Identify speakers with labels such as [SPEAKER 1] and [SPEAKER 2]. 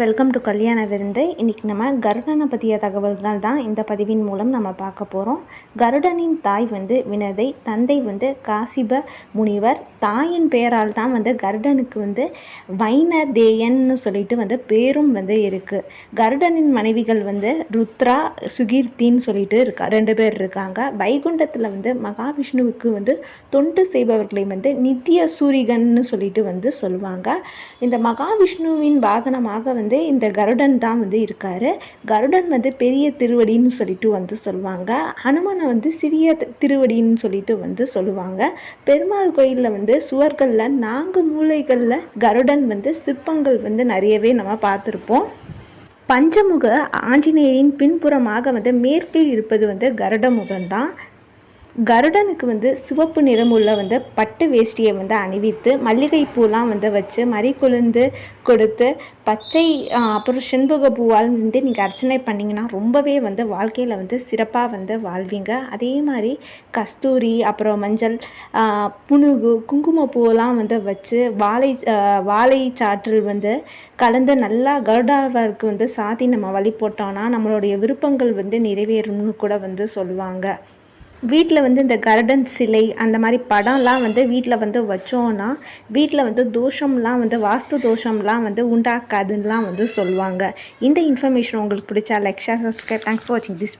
[SPEAKER 1] Welcome to கல்யாண விருந்து இன்றைக்கி நம்ம கருடனை பற்றிய தகவல்கள் தான் இந்த பதிவின் மூலம் நம்ம பார்க்க போகிறோம் கருடனின் தாய் வந்து வினதை தந்தை வந்து காசிப முனிவர். தாயின் பெயரால் தான் வந்து கருடனுக்கு வந்து வைனதேயன்னு சொல்லிட்டு வந்து பேரும் வந்து இருக்குது கருடனின் மனைவிகள் வந்து ருத்ரா சுகீர்த்தின்னு சொல்லிட்டு இருக்கா ரெண்டு பேர் இருக்காங்க. வைகுண்டத்தில் வந்து மகாவிஷ்ணுவுக்கு வந்து தொண்டு செய்பவர்களை வந்து நித்திய சூரிகன்னு சொல்லிட்டு வந்து சொல்லுவாங்க. இந்த மகாவிஷ்ணுவின் வாகனமாக வந்து இந்த கருடன் தான் வந்து இருக்கார். கருடன் வந்து பெரிய திருவடின்னு சொல்லிட்டு வந்து சொல்லுவாங்க. ஹனுமனை வந்து சிறிய திருவடின்னு சொல்லிட்டு வந்து சொல்லுவாங்க. பெருமாள் கோயிலில் வந்து சுவர்களில் நான்கு மூலைகளில் கருடன் வந்து சிற்பங்கள் வந்து நிறையவே நம்ம பார்த்துருப்போம். பஞ்சமுக ஆஞ்சநேயரின் பின்புறமாக வந்து மேற்கில் இருப்பது வந்து கருடமுகம் தான் கருடனுக்கு வந்து சிவப்பு நிறமுள்ள வந்து பட்டு வேஷ்டியை வந்து அணிவித்து மல்லிகைப்பூலாம் வந்து வச்சு மறி கொழுந்து கொடுத்து பச்சை அப்புறம் செண்பக பூவால் வந்து நீங்கள் அர்ச்சனை பண்ணிங்கன்னா ரொம்பவே வந்து வாழ்க்கையில் வந்து சிறப்பாக வந்து வாழ்வீங்க. அதே மாதிரி கஸ்தூரி அப்புறம் மஞ்சள் புணுகு குங்கும பூவெல்லாம் வந்து வச்சு வாழை வாழை சாற்றில் வந்து கலந்து நல்லா கருடாவருக்கு வந்து சாத்தி நம்ம வழி போட்டோம்னா நம்மளுடைய விருப்பங்கள் வந்து நிறைவேறும்னு கூட வந்து சொல்லுவாங்க. வீட்டில் வந்து இந்த கருடன் சிலை அந்த மாதிரி படம்லாம் வந்து வீட்டில் வந்து வச்சோன்னா வீட்டில் வந்து தோஷம்லாம் வந்து வாஸ்து தோஷம்லாம் வந்து உண்டாக்காதுன்னெலாம் வந்து சொல்லுவாங்க. இந்த இன்ஃபர்மேஷன் உங்களுக்கு பிடிச்சா like share subscribe thanks for வாட்சிங் திஸ்